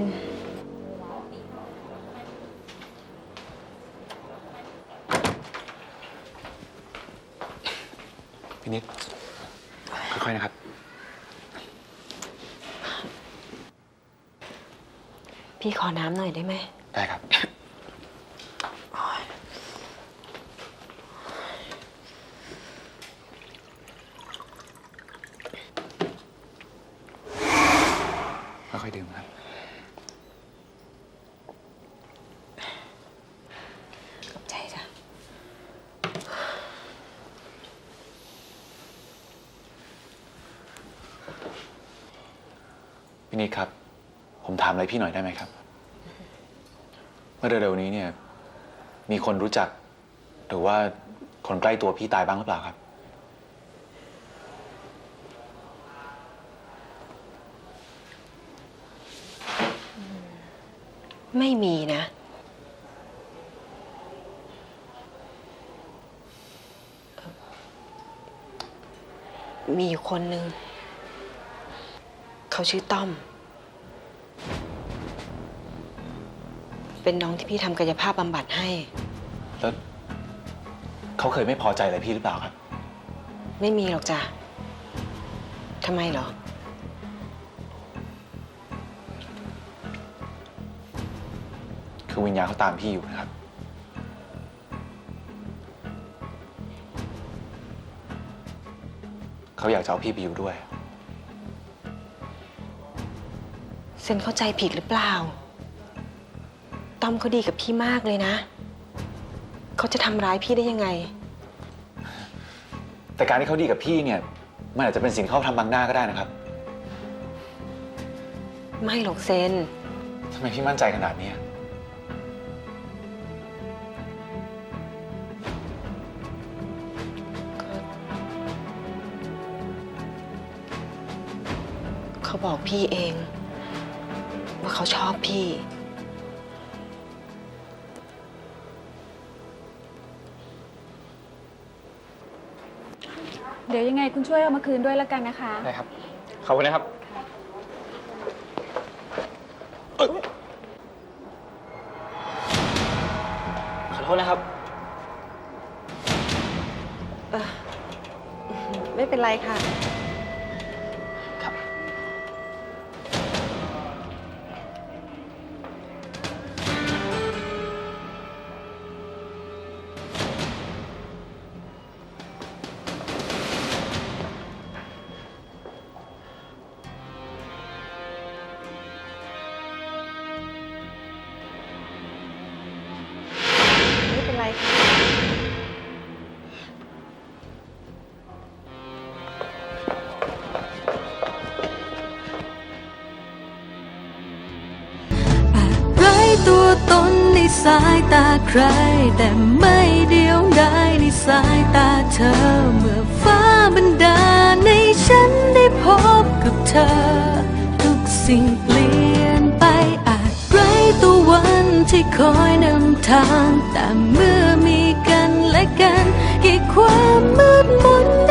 น พี่นิด ค่อย ๆ นะครับ พี่ขอน้ำหน่อยได้ไหม ได้ครับ ค่อย ๆ ดื่มครับ ขอบใจจ้ะ พี่นิดครับ ผมถามอะไรพี่หน่อยได้ไหมครับ เมื่อเร็วๆนี้เนี่ย มีคนรู้จัก หรือว่าคนใกล้ตัวพี่ตายบ้างหรือเปล่าครับ ไม่มีนะ มีอยู่คนหนึ่ง เขาชื่อต้อม เป็นน้องที่พี่ทำกายภาพบำบัดให้ แล้วเขาเคยไม่พอใจอะไรพี่หรือเปล่าครับ ไม่มีหรอกจ้ะทำไมเหรอ คือวิญญาณเขาตามพี่อยู่นะครับ เขาอยากจะเอาพี่ไปอยู่ด้วย เซนเข้าใจผิดหรือเปล่า ต้อมเขาดีกับพี่มากเลยนะ เขาจะทำร้ายพี่ได้ยังไง แต่การที่เขาดีกับพี่เนี่ย มันอาจจะเป็นสิ่งที่เขาทำบังหน้าก็ได้นะครับไม่หรอกเซน ทำไมพี่มั่นใจขนาดนี้ เขาบอกพี่เอง ว่าเขาชอบพี่ เดี๋ยวยังไงคุณช่วยเอามาคืนด้วยแล้วกันนะคะ ได้ครับ ขอบคุณนะครับ ขอโทษนะครับ ไม่เป็นไรค่ะ ตัวตนในสายตาใคร แต่ไม่เดียวดายในสายตาเธอ เมื่อฟ้าบันดาลในฉันได้พบกับเธอ ทุกสิ่งเปลี่ยนไปอาจไร้ตัววันที่คอยนำทาง แต่เมื่อมีกันและกันให้ความมืดมน